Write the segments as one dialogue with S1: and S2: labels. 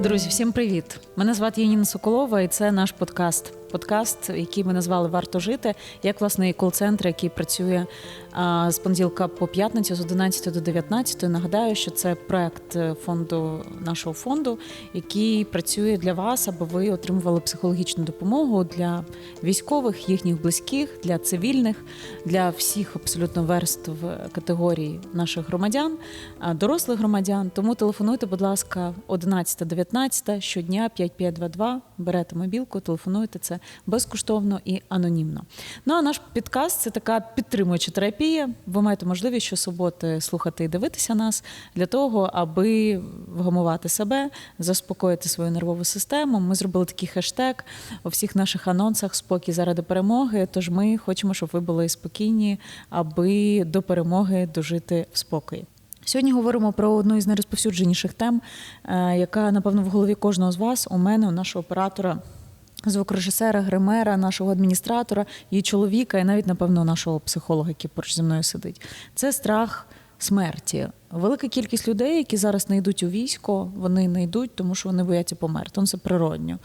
S1: Друзі, всім привіт! Мене звати Яніна Соколова, і це наш подкаст. Подкаст, який ми назвали Варто жити, як власне і кол-центр, який працює з понеділка по п'ятницю з 11 до 19. Нагадаю, що це проект е, фонду нашого фонду, який працює для вас, аби ви отримували психологічну допомогу для військових, їхніх близьких, для цивільних, для всіх абсолютно верств категорій наших громадян, дорослих громадян. Тому телефонуйте, будь ласка, 11-19 щодня 5522, берете мобілку, телефонуйте це безкоштовно і анонімно. Ну а наш підкаст це така підтримуюча терапія. Ви маєте можливість щосуботи слухати і дивитися нас для того, аби вгамувати себе, заспокоїти свою нервову систему. Ми зробили такий хештег у всіх наших анонсах Спокій заради перемоги. Тож ми хочемо, щоб ви були спокійні, аби до перемоги дожити в спокої. Сьогодні говоримо про одну із найрозповсюдженіших тем, е, яка напевно в голові кожного з вас, у мене, у нашого оператора, звукорежисера, гримера, нашого адміністратора, її чоловіка, і навіть, напевно, нашого психолога, який поруч зі мною сидить. Це страх смерті. Велика кількість людей, які зараз не йдуть у військо, вони не йдуть, тому що вони бояться померти. Ну, Це природньо.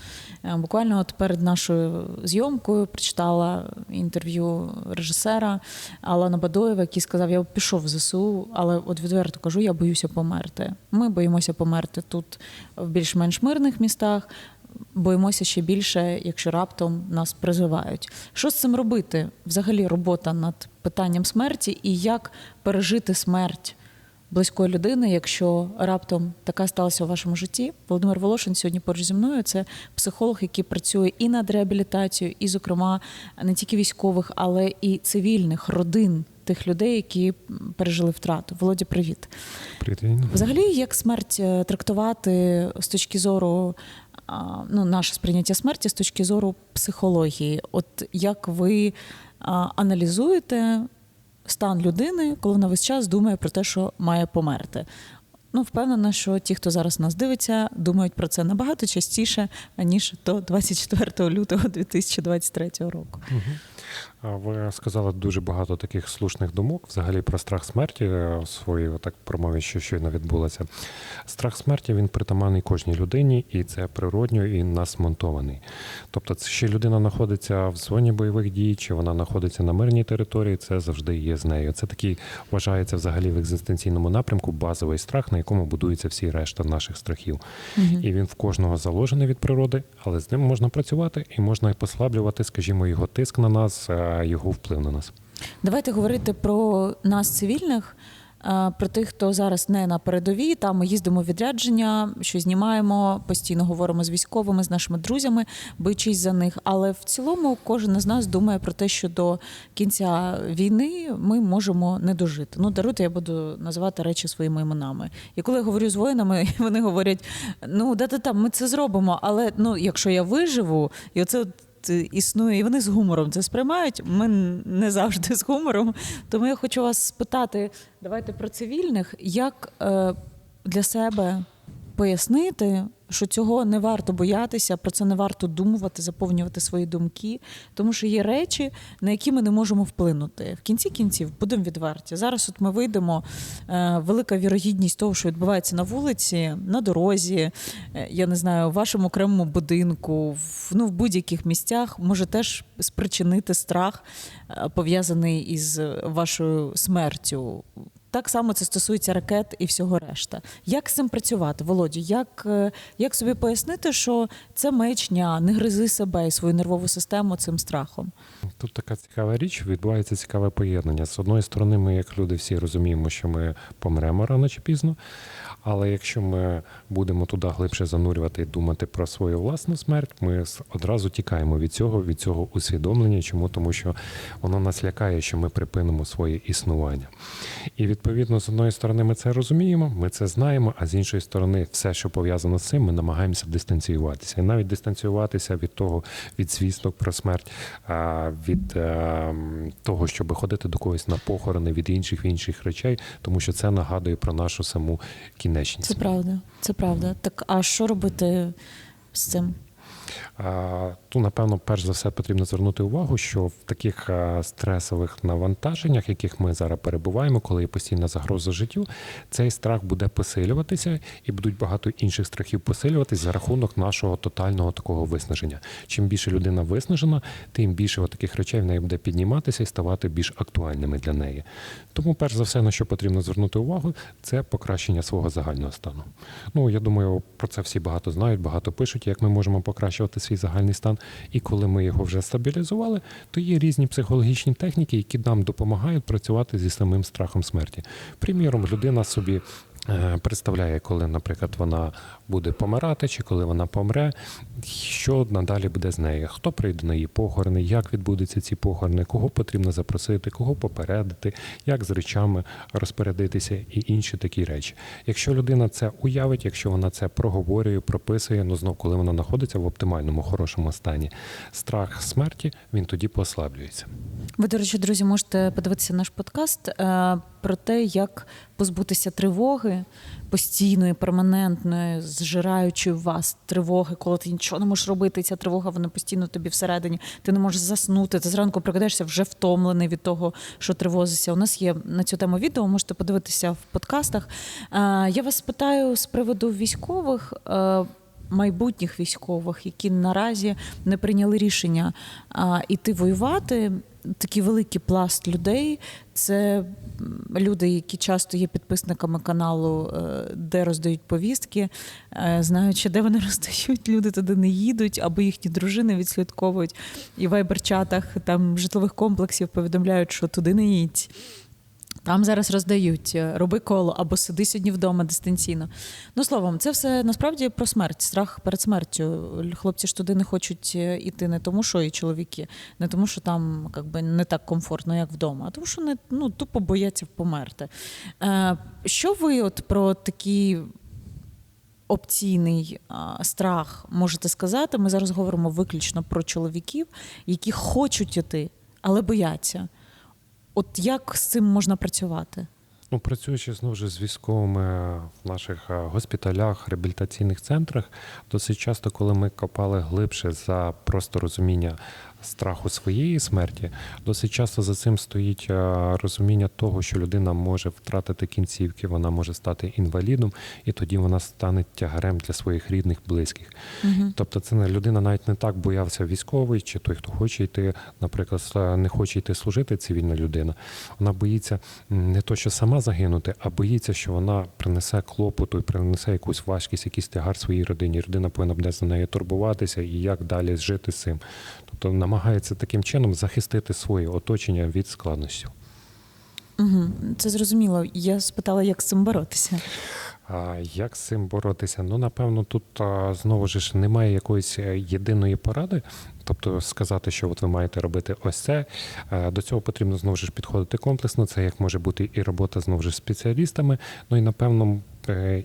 S1: Е, Буквально от перед нашою зйомкою прочитала інтерв'ю режисера Алана Бадоєва, який сказав: Я пішов в ЗСУ, але от відверто кажу, я боюся померти. Ми боїмося померти тут в більш-менш мирних містах. Боїмося ще більше, якщо раптом нас призивають. Що з цим робити? Взагалі, робота над питанням смерті і як пережити смерть близької людини, якщо раптом така сталася у вашому житті. Володимир Волошин сьогодні поруч зі мною. Це психолог, який працює і над реабілітацією, і, зокрема, не тільки військових, але і цивільних родин тих людей, які пережили втрату. Володя, привіт.
S2: Привіт,
S1: Взагалі, як смерть е, трактувати з точки зору ну, наше сприйняття смерті з точки зору психології? От як ви аналізуєте стан людини, коли вона весь час думає про те, що має померти? Ну, впевнена, що ті, хто зараз нас дивиться, думають про це набагато частіше, аніж до 24 лютого 2023 року.
S2: А Ви сказали дуже багато таких слушних думок взагалі про страх смерті е, в своїй так промові, що щойно відбулося. Страх смерті він притаманний кожній людині, і це природньо і насмонтований. Тобто, ще людина знаходиться в зоні бойових дій, чи вона знаходиться на мирній території, це завжди є з нею. Це такий вважається взагалі в екзистенційному напрямку базовий страх, на якому будується всі решта наших страхів. І він в кожного заложений від природи, але з ним можна працювати і можна послаблювати, скажімо, його тиск на нас, його вплив на нас.
S1: Давайте говорити про нас, цивільних, е, про тих, хто зараз не на передовій. Там ми їздимо в відрядження, що знімаємо, постійно говоримо з військовими, з нашими друзями, боючись за них. Але в цілому кожен із нас думає про те, що до кінця війни ми можемо не дожити. Ну, даруйте, я буду називати речі своїми іменами. І коли я говорю з воїнами, вони говорять: ну да, да, да, ми це зробимо, але ну, якщо я виживу, і оце. От існує, і вони з гумором це сприймають. Ми не завжди з гумором. Тому я хочу вас спитати, давайте про цивільних, як е, для себе пояснити, що цього не варто боятися, про це не варто думати, заповнювати свої думки, тому що є речі, на які ми не можемо вплинути. В кінці кінців будемо відверті. Зараз от ми вийдемо. е, Велика вірогідність того, що відбувається на вулиці, на дорозі, е, я не знаю, в вашому окремому будинку, в, ну, в будь-яких місцях може теж спричинити страх, е, пов'язаний із вашою смертю. Так само це стосується ракет і всього решта. Як з цим працювати, Володю? Як, е, як собі пояснити, що це маячня, не гризи себе і свою нервову систему цим страхом?
S2: Тут така цікава річ, відбувається цікаве поєднання. З одної сторони, ми, як люди, всі розуміємо, що ми помремо рано чи пізно. Але якщо ми будемо туди глибше занурювати і думати про свою власну смерть, ми одразу тікаємо від цього, від цього усвідомлення. Чому? Тому що воно нас лякає, що ми припинимо своє існування. І відповідно, з одної сторони, ми це розуміємо, ми це знаємо, а з іншої сторони, все, що пов'язано з цим, ми намагаємося дистанціюватися. І навіть дистанціюватися від того, від звісток про смерть, від е, того, щоб ходити до когось на похорони, від інших інших речей, тому що це нагадує про нашу саму кінечність.
S1: Це правда, це правда. Так а що робити з цим?
S2: То, напевно, перш за все потрібно звернути увагу, що в таких стресових навантаженнях, яких ми зараз перебуваємо, коли є постійна загроза життю, цей страх буде посилюватися і будуть багато інших страхів посилюватись за рахунок нашого тотального такого виснаження. Чим більше людина виснажена, тим більше таких речей в неї буде підніматися і ставати більш актуальними для неї. Тому, перш за все, на що потрібно звернути увагу, це покращення свого загального стану. Ну я думаю, про це всі багато знають, багато пишуть, як ми можемо покращувати свій загальний стан. І коли ми його вже стабілізували, то є різні психологічні техніки, які нам допомагають працювати зі самим страхом смерті. Приміром, людина собі. Е, Представляє, коли, наприклад, вона буде помирати, чи коли вона помре, що надалі буде з нею, хто прийде на її похорони, як відбудуться ці похорони, кого потрібно запросити, кого попередити, як з речами розпорядитися і інші такі речі. Якщо людина це уявить, якщо вона це проговорює, прописує, ну знов, коли вона знаходиться в оптимальному хорошому стані, страх смерті він тоді послаблюється.
S1: Ви, до речі, друзі, можете подивитися наш подкаст. Е, про те, як позбутися тривоги постійної, перманентної, зжираючої вас тривоги, коли ти нічого не можеш робити. Ця тривога вона постійно тобі всередині. Ти не можеш заснути. Ти зранку прокидаєшся вже втомлений від того, що тривозишся. У нас є на цю тему відео. Можете подивитися в подкастах. Я вас питаю з приводу військових. е, Майбутніх військових, які наразі не прийняли рішення а, іти воювати, такий великий пласт людей. Це люди, які часто є підписниками каналу, е, де роздають повістки, е, знаючи, де вони роздають, люди туди не їдуть, або їхні дружини відслідковують і в вайбер-чатах там житлових комплексів повідомляють, що туди не їдь. Там зараз роздають е, роби коло або сиди сьогодні вдома дистанційно. Ну словом, це все насправді про смерть, страх перед смертю. Хлопці ж туди не хочуть е, іти не тому, що і чоловіки, не тому, що там как би, не так комфортно, як вдома, а тому, що не ну тупо бояться померти. Е, що ви от про такі опційний страх можете сказати? Ми зараз говоримо виключно про чоловіків, які хочуть іти, але бояться. От як з цим можна працювати?
S2: Ну, працюючи знову ж з військовими в наших е, госпіталях, реабілітаційних центрах, досить часто, коли ми копали глибше за просто розуміння страху своєї смерті, досить часто за цим стоїть е, розуміння того, що людина може втратити кінцівки, вона може стати інвалідом, і тоді вона стане тягарем для своїх рідних, близьких. Тобто, це не людина навіть не так боявся військовий, чи той, хто хоче йти, наприклад, не хоче йти служити, цивільна людина. Вона боїться не то, що сама загинути, а боїться, що вона принесе клопоту і принесе якусь важкість, якийсь тягар своїй родині. Родина повинна буде за нею турбуватися і як далі жити з цим. Тобто намагається таким чином захистити своє оточення від складнощів.
S1: Угу. Це зрозуміло. Я спитала, як з цим боротися.
S2: А як з цим боротися? Ну, напевно, тут а, знову ж немає якоїсь е, єдиної поради. Тобто сказати, що от ви маєте робити ось це. Е, До цього потрібно знову ж підходити комплексно. Це як може бути і робота знову ж з спеціалістами. Ну і напевно,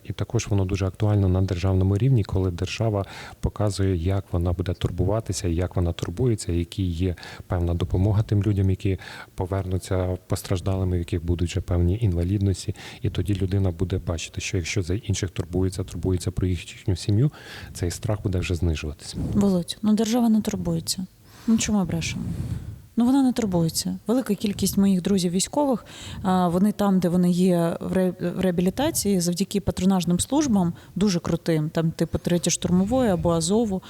S2: і також воно дуже актуально на державному рівні, коли держава показує, як вона буде турбуватися, як вона турбується, які є певна допомога тим людям, які повернуться постраждалими, в яких будуть вже певні інвалідності. І тоді людина буде бачити, що якщо за інших турбується, турбується про їхню сім'ю, цей страх буде вже знижуватися.
S1: Володь, ну держава не турбується. Ну чому брешемо? Ну вона не турбується. Велика кількість моїх друзів військових, вони там, де вони є в ре- в реабілітації, завдяки патронажним службам, дуже крутим, там типу третє штурмової або Азову.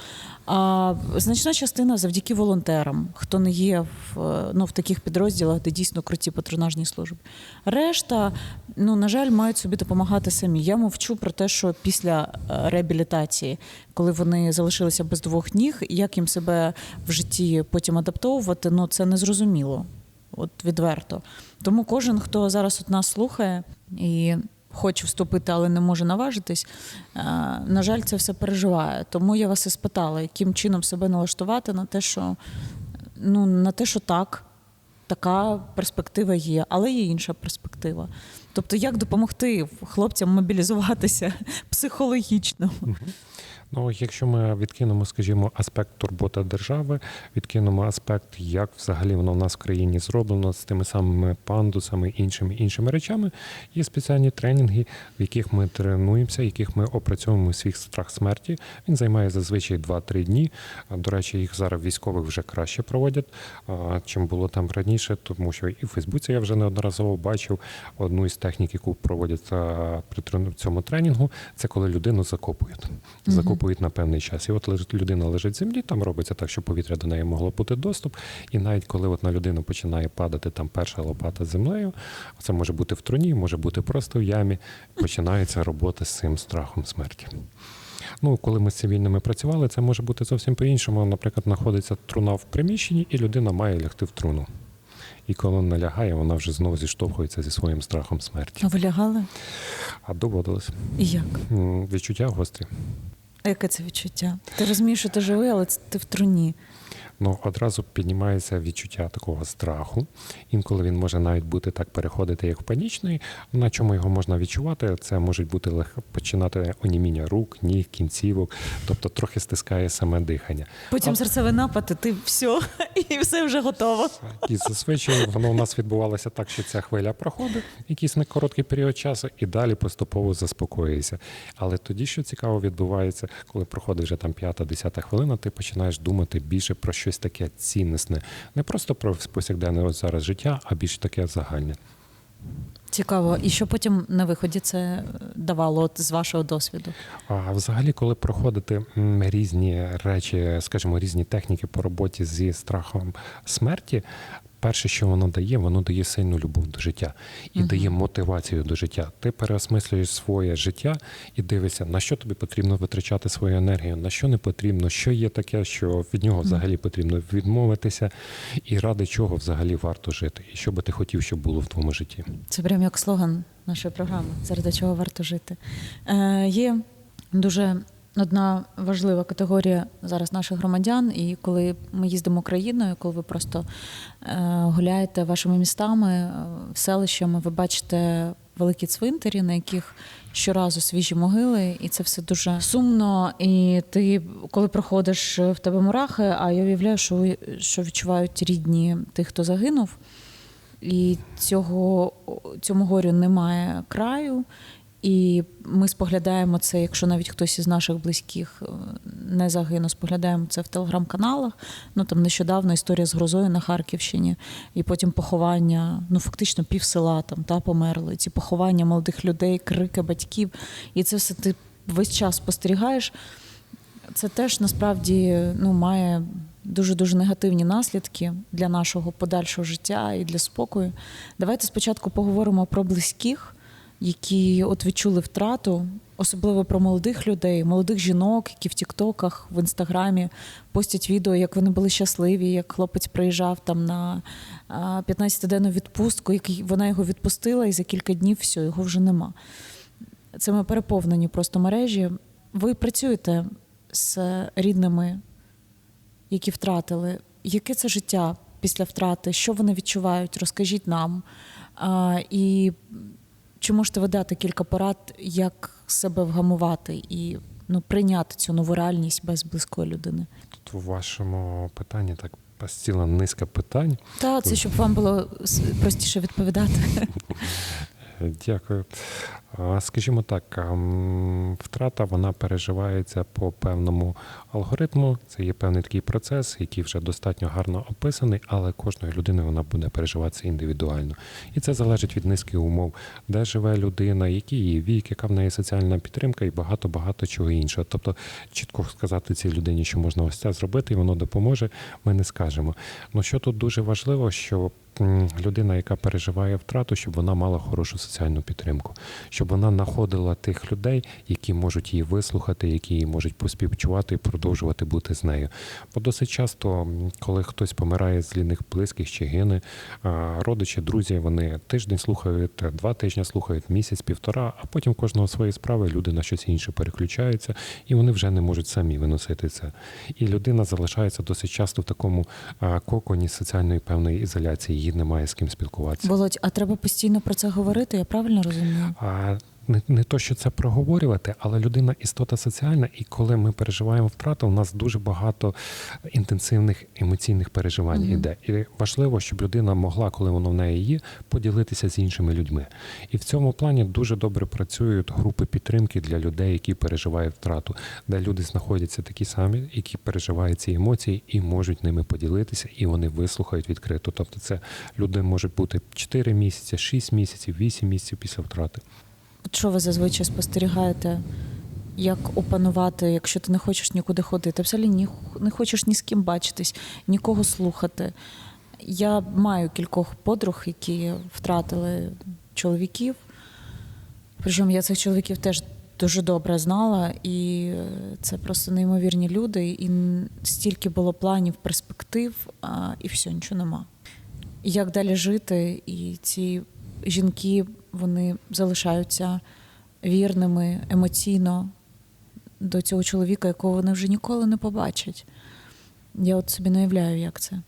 S1: А значна частина завдяки волонтерам, хто не є в, ну, в таких підрозділах, де дійсно круті патронажні служби. Решта, ну на жаль, мають собі допомагати самі. Я мовчу про те, що після е, реабілітації, коли вони залишилися без двох ніг, як їм себе в житті потім адаптовувати, ну це незрозуміло. От відверто. Тому кожен, хто зараз от нас слухає і хоче вступити, але не може наважитись, е, на жаль, це все переживає. Тому я вас і спитала, яким чином себе налаштувати на те, що ну на те, що так, така перспектива є, але є інша перспектива. Тобто, як допомогти хлопцям мобілізуватися психологічно?
S2: Ну, якщо ми відкинемо, скажімо, аспект турбота держави, відкинемо аспект, як взагалі воно в нас в країні зроблено з тими самими пандусами, іншими іншими речами, є спеціальні тренінги, в яких ми тренуємося, в яких ми опрацьовуємо свій страх смерті. Він займає зазвичай 2-3 дні. До речі, їх зараз військових вже краще проводять, чим було там раніше, тому що і в Фейсбуці я вже неодноразово бачив одну із технік, яку проводять при цьому тренінгу. Це коли людину закопують. Закопують на певний час. І от людина лежить в землі, там робиться так, щоб повітря до неї могло бути доступ. І навіть коли от на людину починає падати там перша лопата з землею, це може бути в труні, може бути просто в ямі. Починається робота з цим страхом смерті. Ну, коли ми з цивільними працювали, це може бути зовсім по-іншому. Наприклад, знаходиться труна в приміщенні, і людина має лягти в труну. І коли вона лягає, вона вже знову зіштовхується зі своїм страхом смерті.
S1: А ви лягали?
S2: А доводилось.
S1: І як?
S2: Відчуття гострі.
S1: А яке це відчуття? Ти розумієш, що ти живий, але ти в труні.
S2: Ну, одразу піднімається відчуття такого страху. Інколи він може навіть бути так переходити, як в панічний. На чому його можна відчувати? Це можуть бути лег... починати оніміння рук, ніг, кінцівок, тобто трохи стискає саме дихання.
S1: Потім
S2: А-
S1: серцевий напад, і ти все, і все вже готово.
S2: І зазвичай воно у нас відбувалося так, що ця хвиля проходить якийсь на короткий період часу, і далі поступово заспокоюється. Але тоді, що цікаво відбувається, коли проходить вже там п'ята-десята хвилина, ти починаєш думати більше про щось таке ціннісне, не просто про повсякденне зараз життя, а більш таке загальне.
S1: Цікаво. І що потім на виході це давало от, з вашого досвіду?
S2: А взагалі, коли проходити різні речі, скажімо, різні техніки по роботі зі страхом смерті, перше, що воно дає, воно дає сильну любов до життя і
S1: Мгм.
S2: дає мотивацію до життя. Ти переосмислюєш своє життя і дивишся, на що тобі потрібно витрачати свою енергію, на що не потрібно, що є таке, що від нього взагалі потрібно відмовитися, і ради чого взагалі варто жити, і що би ти хотів, щоб було в твоєму житті.
S1: Це прям як слоган нашої програми, заради чого варто жити. Е, є дуже одна важлива категорія зараз наших громадян, і коли ми їздимо країною, коли ви просто е, гуляєте вашими містами, е, селищами, ви бачите великі цвинтарі, на яких щоразу свіжі могили, і це все дуже сумно. І ти, коли проходиш в тебе мурахи, а я уявляю, що, що відчувають рідні тих, хто загинув. І цього, цьому горю немає краю. І ми споглядаємо це, якщо навіть хтось із наших близьких е, не загинув, споглядаємо це в телеграм-каналах. Ну там нещодавно історія з грозою на Харківщині, і потім поховання, ну фактично пів села там та померли. Ці поховання молодих людей, крики батьків. І це все ти весь час спостерігаєш. Це теж насправді ну, має дуже дуже негативні наслідки для нашого подальшого життя і для спокою. Давайте спочатку поговоримо про близьких, які от відчули втрату, особливо про молодих людей, молодих жінок, які в Тіктоках, в інстаграмі постять відео, як вони були щасливі, як хлопець приїжджав там на 15-денну відпустку, який вона його відпустила, і за кілька днів все, його вже нема. Це ми переповнені просто мережі. Ви працюєте з рідними, які втратили. Яке це життя після втрати? Що вони відчувають? Розкажіть нам. І чи можете ви дати кілька порад, як себе вгамувати і ну, прийняти цю нову реальність без близької людини?
S2: Тут у вашому питанні так ціла низка питань.
S1: Та це щоб вам було простіше відповідати.
S2: Дякую. Скажімо так, втрата вона переживається по певному алгоритму. Це є певний такий процес, який вже достатньо гарно описаний, але кожної людини вона буде переживатися індивідуально. І це залежить від низки умов, де живе людина, який її вік, яка в неї соціальна підтримка і багато-багато чого іншого. Тобто чітко сказати цій людині, що можна ось це зробити, і воно допоможе, ми не скажемо. Ну що тут дуже важливо, що людина, яка переживає втрату, щоб вона мала хорошу соціальну підтримку, щоб вона знаходила тих людей, які можуть її вислухати, які її можуть поспівчувати і продовжувати бути з нею. Бо досить часто, коли хтось помирає з рідних близьких чи гине, родичі, друзі, вони тиждень слухають, два тижні слухають, місяць, півтора, а потім кожного своєї справи люди на щось інше переключаються, і вони вже не можуть самі виносити це. І людина залишається досить часто в такому коконі соціальної певної ізоляції. Її немає з ким спілкуватися.
S1: Володь, а треба постійно про це говорити, я правильно розумію?
S2: А не, не то, що це проговорювати, але людина істота соціальна, і коли ми переживаємо втрату, у нас дуже багато інтенсивних емоційних переживань
S1: Мгм.
S2: іде. І важливо, щоб людина могла, коли воно в неї є, поділитися з іншими людьми. І в цьому плані дуже добре працюють групи підтримки для людей, які переживають втрату, де люди знаходяться такі самі, які переживають ці емоції і можуть ними поділитися, і вони вислухають відкрито. Тобто, це люди можуть бути 4 місяці, 6 місяців, 8 місяців після втрати.
S1: Що ви зазвичай спостерігаєте? Як опанувати, якщо ти не хочеш нікуди ходити? Взагалі ні, не хочеш ні з ким бачитись, нікого слухати. Я маю кількох подруг, які втратили чоловіків. Причому я цих чоловіків теж дуже добре знала, і це просто неймовірні люди. І стільки було планів, перспектив, і все, нічого нема. Як далі жити? І ці жінки вони залишаються вірними емоційно до цього чоловіка, якого вони вже ніколи не побачать. Я от собі не уявляю, як це.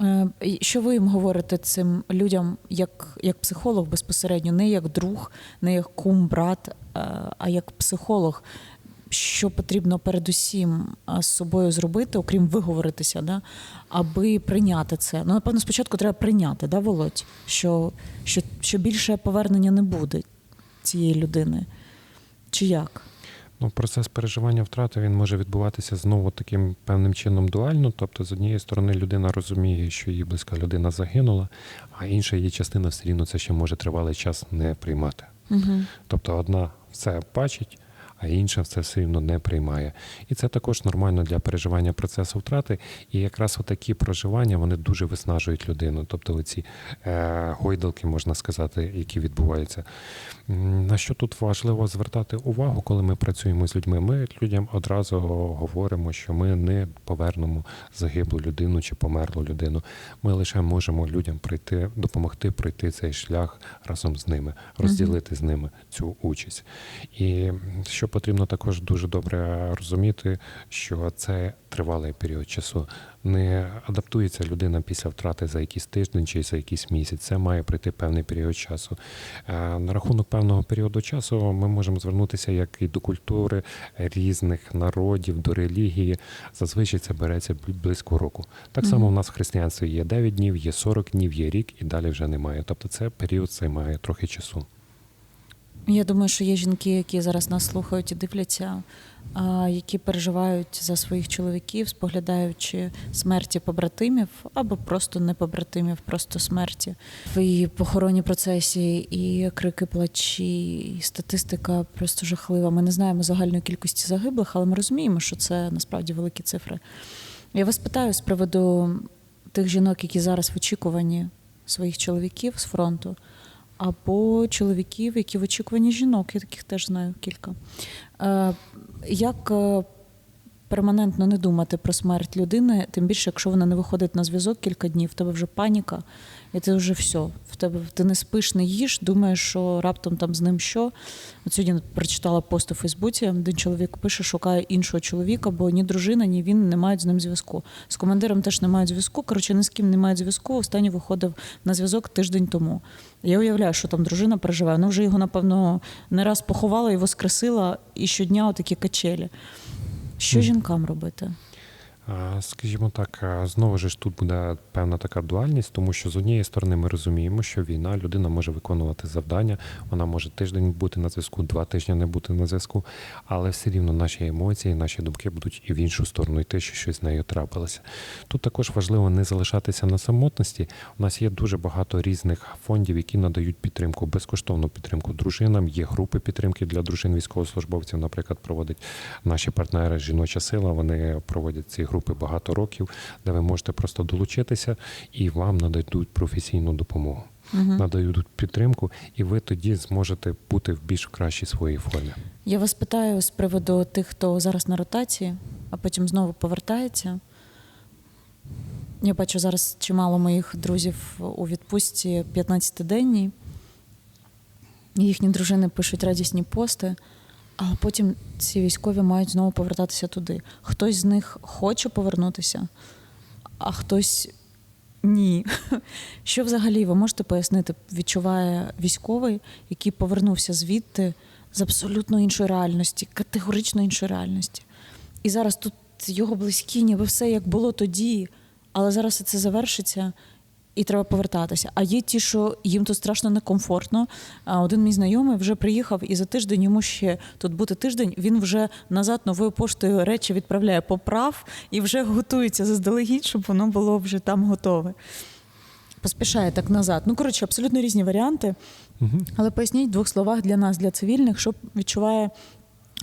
S1: Е, Що ви їм говорите цим людям як, як психолог безпосередньо, не як друг, не як кум, брат, е, а як психолог? Що потрібно передусім з собою зробити, окрім виговоритися, да, аби прийняти це? Ну, напевно, спочатку треба прийняти, да, Володь, що, що, що більше повернення не буде цієї людини. Чи як?
S2: Ну, процес переживання втрати він може відбуватися знову таким певним чином дуально. Тобто, з однієї сторони, людина розуміє, що її близька людина загинула, а інша її частина все рівно це ще може тривалий час не приймати.
S1: Угу.
S2: Тобто одна все бачить, а інша це все рівно не приймає. І це також нормально для переживання процесу втрати. І якраз отакі проживання вони дуже виснажують людину. Тобто оці е, гойдалки, можна сказати, які відбуваються. На що тут важливо звертати увагу, коли ми працюємо з людьми? Ми людям одразу говоримо, що ми не повернемо загиблу людину чи померлу людину. Ми лише можемо людям прийти, допомогти пройти цей шлях разом з ними, розділити з ними цю участь. І що потрібно також дуже добре розуміти, що це тривалий період часу. Не адаптується людина після втрати за якийсь тиждень чи за якийсь місяць. Це має пройти певний період часу. Е, На рахунок певного періоду часу ми можемо звернутися як і до культури різних народів, до релігії. Зазвичай це береться близько року. Так само в нас в християнстві є 9 днів, є 40 днів, є рік і далі вже немає. Тобто це період займає трохи часу.
S1: Я думаю, що є жінки, які зараз нас слухають і дивляться, які переживають за своїх чоловіків, споглядаючи смерті побратимів або просто не побратимів, просто смерті. В її похоронній процесі і крики плачі, і статистика просто жахлива. Ми не знаємо загальної кількості загиблих, але ми розуміємо, що це насправді великі цифри. Я вас питаю з приводу тих жінок, які зараз в очікуванні своїх чоловіків з фронту або чоловіків, які в очікуванні жінок, я таких теж знаю кілька. Е, Як е, перманентно не думати про смерть людини, тим більше, якщо вона не виходить на зв'язок кілька днів, в тебе вже паніка, і ти вже все. В тебе ти не спиш, не їш, думаєш, що раптом там з ним що. От сьогодні прочитала пост у Фейсбуці, один чоловік пише, шукає іншого чоловіка, бо ні дружина, ні він не мають з ним зв'язку. З командиром теж не мають зв'язку. Коротше, ні з ким не мають зв'язку. Останній виходив на зв'язок тиждень тому. Я уявляю, що там дружина переживає. Ну вже його, напевно, не раз поховала і воскресила, і щодня отакі качелі. Що жінкам робити?
S2: Скажімо так, знову ж тут буде певна така дуальність, тому що з однієї сторони ми розуміємо, що війна людина може виконувати завдання, вона може тиждень бути на зв'язку, два тижні не бути на зв'язку, але все рівно наші емоції, наші думки будуть і в іншу сторону йти, що щось з нею трапилося. Тут також важливо не залишатися на самотності. У нас є дуже багато різних фондів, які надають підтримку, безкоштовну підтримку дружинам. Є групи підтримки для дружин військовослужбовців. Наприклад, проводять наші партнери Жіноча сила. Вони проводять ці групи багато років, де ви можете просто долучитися і вам нададуть професійну допомогу.
S1: Угу.
S2: Надають підтримку, і ви тоді зможете бути в більш кращій своїй формі.
S1: Я вас питаю з приводу тих, хто зараз на ротації, а потім знову повертається. Я бачу зараз чимало моїх друзів у відпустці 15-денній. Їхні дружини пишуть радісні пости, а потім ці військові мають знову повертатися туди. Хтось з них хоче повернутися, а хтось Ні. Що взагалі ви можете пояснити, відчуває військовий, який повернувся звідти з абсолютно іншої реальності, категорично іншої реальності. І зараз тут його близькі, ніби все як було тоді, але зараз це завершиться. І треба повертатися. А є ті, що їм тут страшно некомфортно. А один мій знайомий вже приїхав, і за тиждень йому ще тут бути тиждень. Він вже назад новою поштою речі відправляє поправ і вже готується заздалегідь, щоб воно було вже там готове. Поспішає так назад. Ну коротше, абсолютно різні варіанти.
S2: Угу.
S1: Але поясніть в двох словах для нас, для цивільних, що відчуває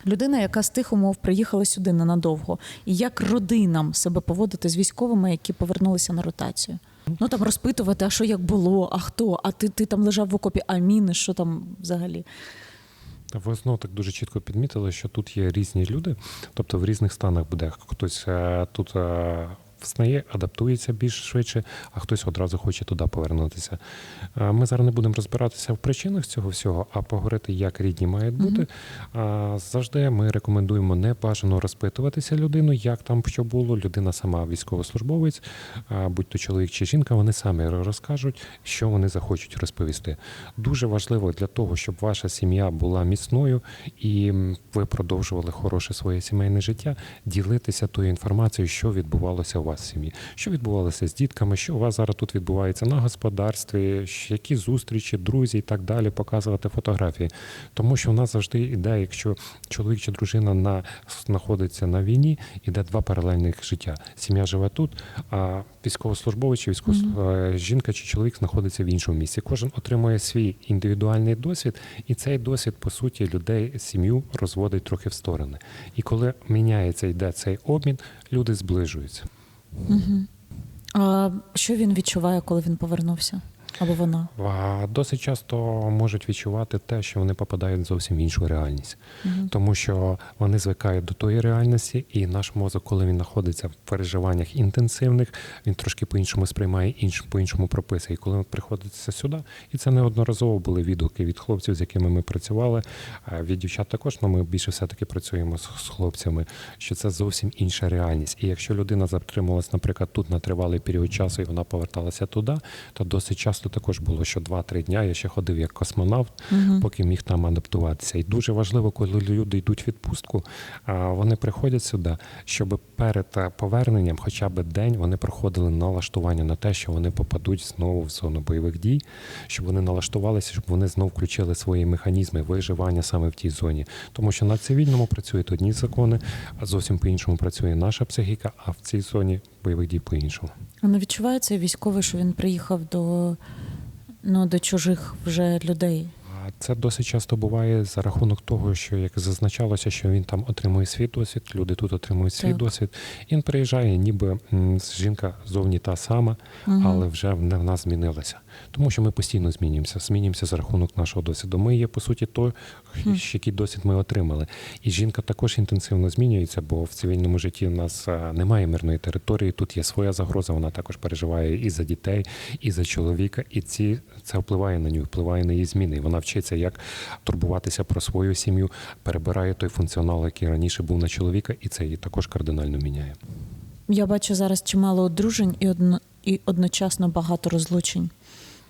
S1: людина, яка з тих умов приїхала сюди ненадовго, і як родинам себе поводити з військовими, які повернулися на ротацію. Ну там розпитувати, а що як було, а хто, а ти, ти там лежав в окопі, а міни, що там взагалі?
S2: Ви знову так дуже чітко підмітили, що тут є різні люди, тобто в різних станах буде хтось е, тут е, взнає, адаптується більш швидше, а хтось одразу хоче туди повернутися. Е, Ми зараз не будемо розбиратися в причинах цього всього, а поговорити, як рідні мають бути. А Завжди ми рекомендуємо не бажано розпитуватися людину, як там що було. Людина сама військовослужбовець, будь то чоловік чи жінка, вони самі розкажуть, що вони захочуть розповісти. Дуже важливо для того, щоб ваша сім'я була міцною і ви продовжували хороше своє сімейне життя, ділитися тою інформацією, що відбувалося у вас в сім'ї, що відбувалося з дітками, що у вас зараз тут відбувається на господарстві, які зустрічі, друзі і так далі, показувати фотографії. Тому що в нас завжди іде, якщо чоловік чи дружина на знаходиться на війні, іде два паралельних життя. Сім'я живе тут, а військовослужбовець чи військово... е, жінка чи чоловік знаходиться в іншому місці. Кожен отримує свій індивідуальний досвід, і цей досвід, по суті, людей сім'ю розводить трохи в сторони. І коли міняється, йде цей обмін, люди зближуються.
S1: Угу. А що він відчуває, коли він повернувся? Або вона?
S2: А Досить часто можуть відчувати те, що вони попадають зовсім в іншу реальність,
S1: Угу.
S2: тому що вони звикають до тої реальності, і наш мозок, коли він знаходиться в переживаннях інтенсивних, він трошки по-іншому сприймає інш, по-іншому прописує. І коли він приходиться сюди, і це неодноразово були відгуки від хлопців, з якими ми працювали. Від дівчат також, але ми більше все-таки працюємо з, з хлопцями, що це зовсім інша реальність. І якщо людина затрималась, наприклад, тут на тривалий період часу, і вона поверталася туди, то досить часто також було, що 2-3 дня я ще ходив як космонавт,
S1: Угу.
S2: поки міг там адаптуватися. І дуже важливо, коли люди йдуть в відпустку, вони приходять сюди, щоб перед е, поверненням, хоча б день, вони проходили налаштування на те, що вони попадуть знову в зону бойових дій, щоб вони налаштувалися, щоб вони знову включили свої механізми виживання саме в тій зоні. Тому що на цивільному працюють одні закони, а зовсім по-іншому працює наша психіка, а в цій зоні бойових дій по-іншому.
S1: А не відчувається військовий, що він приїхав до, ну, до чужих вже людей?
S2: А Це досить часто буває за рахунок того, що як зазначалося, що він там отримує свій досвід, люди тут отримують свій
S1: Так.
S2: досвід. Він приїжджає, ніби жінка зовні та сама,
S1: угу.
S2: але вже в нас змінилася. Тому що ми постійно змінюємося, змінюємося за рахунок нашого досвіду. Ми є, по суті, той, який досвід ми отримали. І жінка також інтенсивно змінюється, бо в цивільному житті в нас немає мирної території. Тут є своя загроза. Вона також переживає і за дітей, і за чоловіка. І ці це впливає на нього, впливає на її зміни. І вона вчиться, як турбуватися про свою сім'ю, перебирає той функціонал, який раніше був на чоловіка, і це її також кардинально міняє.
S1: Я бачу зараз чимало одружень і, одно, і одночасно багато розлучень.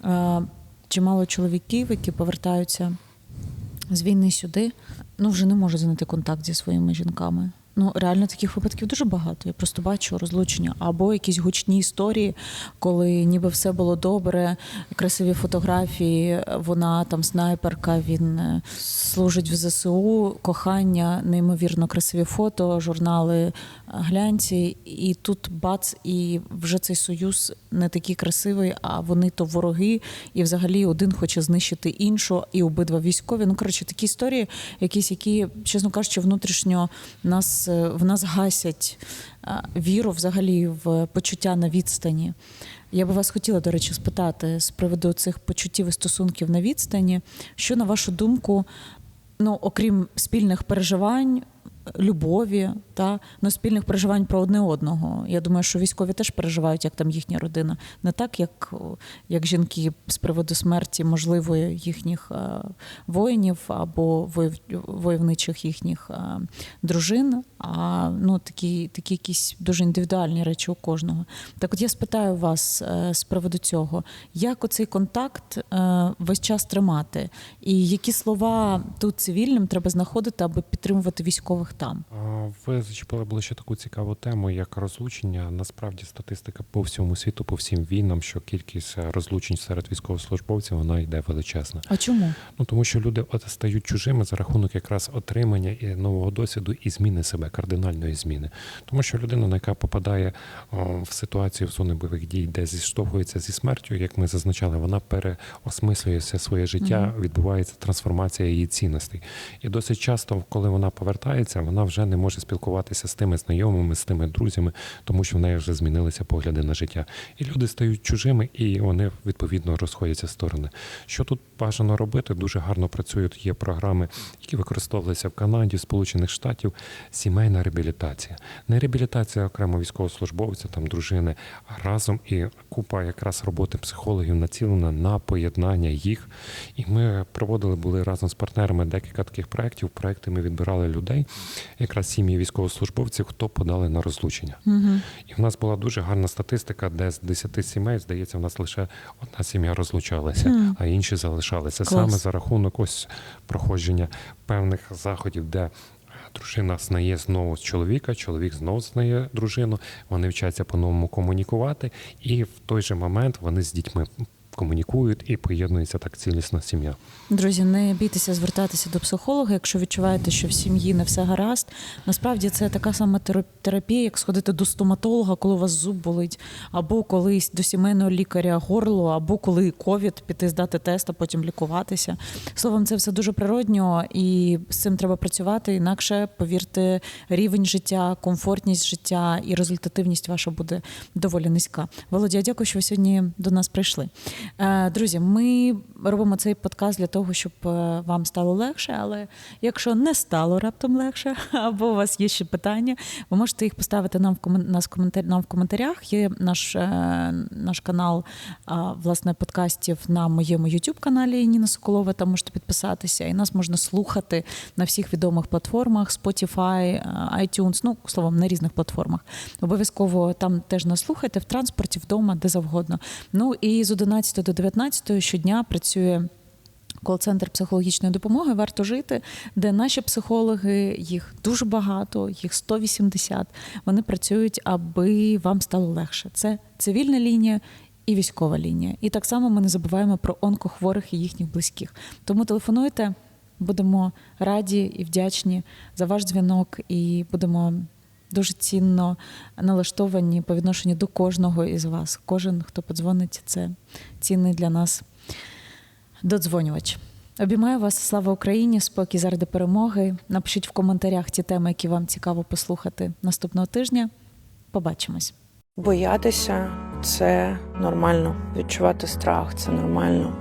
S1: Е, чимало чоловіків, які повертаються з війни сюди, ну вже не можуть знайти контакт зі своїми жінками. Ну, реально таких випадків дуже багато. Я просто бачу розлучення або якісь гучні історії, коли ніби все було добре, красиві фотографії, вона там снайперка, він е, служить в ЗСУ, кохання, неймовірно красиві фото, журнали е, глянці, і тут бац, і вже цей союз не такий красивий, а вони то вороги, і взагалі один хоче знищити іншу, і обидва військові. Ну коротше, такі історії, якісь, які, чесно кажучи, внутрішньо нас е, в нас гасять е, віру взагалі в почуття на відстані. Я би вас хотіла, до речі, спитати з приводу цих почуттів і стосунків на відстані, що на вашу думку, ну окрім спільних переживань, любові та ну, спільних переживань про одне одного. Я думаю, що військові теж переживають, як там їхня родина, не так, як, як жінки з приводу смерті можливої їхніх е, воїнів або воїв, войовничих їхніх е, дружин, а ну такі, такі якісь дуже індивідуальні речі у кожного. Так, от я спитаю вас е, з приводу цього, як оцей контакт весь час тримати, і які слова тут цивільним треба знаходити, аби підтримувати військових там?
S2: Ви зачепили були ще таку цікаву тему, як розлучення. Насправді статистика по всьому світу, по всім війнам, що кількість е, розлучень серед військовослужбовців вона йде величезна.
S1: А чому?
S2: Ну тому що люди стають чужими за рахунок якраз отримання і нового досвіду і зміни себе, кардинальної зміни. Тому що людина, на яка попадає в ситуацію в зони бойових дій, де зіштовхується зі смертю, як ми зазначали, вона переосмислює все своє життя, відбувається трансформація її цінностей. І досить часто, коли вона повертається, вона вже не може спілкуватися з тими знайомими, з тими друзями, тому що в неї вже змінилися погляди на життя. І люди стають чужими, і вони відповідно розходяться в сторони. Що тут бажано робити? Дуже гарно працюють. Є програми, які використовувалися в Канаді, Сполучених Штатів. Сімейна реабілітація, не реабілітація окремо військовослужбовця, там дружини, а разом і купа якраз роботи психологів націлена на поєднання їх. І ми проводили були разом з партнерами декілька таких проєктів. Проекти ми відбирали людей, якраз сім'ї військовослужбовців, хто подали на розлучення.
S1: Угу.
S2: І в нас була дуже гарна статистика, де з 10 сімей, здається, в нас лише одна сім'я розлучалася,
S1: Мгм.
S2: а інші залишалися.
S1: Клас.
S2: Саме за рахунок ось проходження певних заходів, де дружина знає знову чоловіка, чоловік знову знає дружину. Вони вчаться по-новому комунікувати, і в той же момент вони з дітьми комунікують і поєднується так цілісна сім'я.
S1: Друзі, не бійтеся звертатися до психолога, якщо відчуваєте, що в сім'ї не все гаразд. Насправді це така сама тера- терапія, як сходити до стоматолога, коли у вас зуб болить, або колись до сімейного лікаря горло, або коли ковід, піти здати тест, а потім лікуватися. Словом, це все дуже природньо, і з цим треба працювати. Інакше, повірте, рівень життя, комфортність життя і результативність ваша буде доволі низька. Володя, дякую, що ви сьогодні до нас прийшли. Е, Друзі, ми робимо цей подкаст для того, щоб е, вам стало легше. Але якщо не стало раптом легше, або у вас є ще питання, ви можете їх поставити нам в нас нам в коментарях. Є наш, е, наш канал власне подкастів на моєму youtube каналі Ніна Соколова. Там можете підписатися, і нас можна слухати на всіх відомих платформах: Spotify, iTunes, ну словом, на різних платформах. Обов'язково там теж нас слухайте в транспорті, вдома, де завгодно. Ну і з 11 до 19 щодня працює. Кол-центр психологічної допомоги варто жити, де наші психологи, їх дуже багато, їх 180, Вони працюють, аби вам стало легше. Це цивільна лінія і військова лінія. І так само ми не забуваємо про онкохворих і їхніх близьких. Тому телефонуйте, будемо раді і вдячні за ваш дзвінок, і будемо дуже цінно налаштовані по відношенню до кожного із вас. Кожен, хто подзвонить, це цінний для нас додзвонювач. Обіймаю вас, слава Україні, спокій заради перемоги. Напишіть в коментарях ті теми, які вам цікаво послухати наступного тижня. Побачимось.
S3: Боятися це нормально. Відчувати страх це нормально.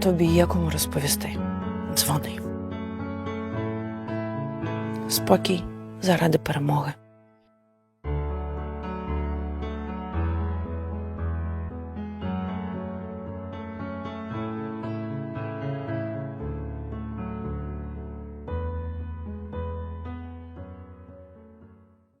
S3: Тобі є кому розповісти. Дзвони. Спокій заради перемоги.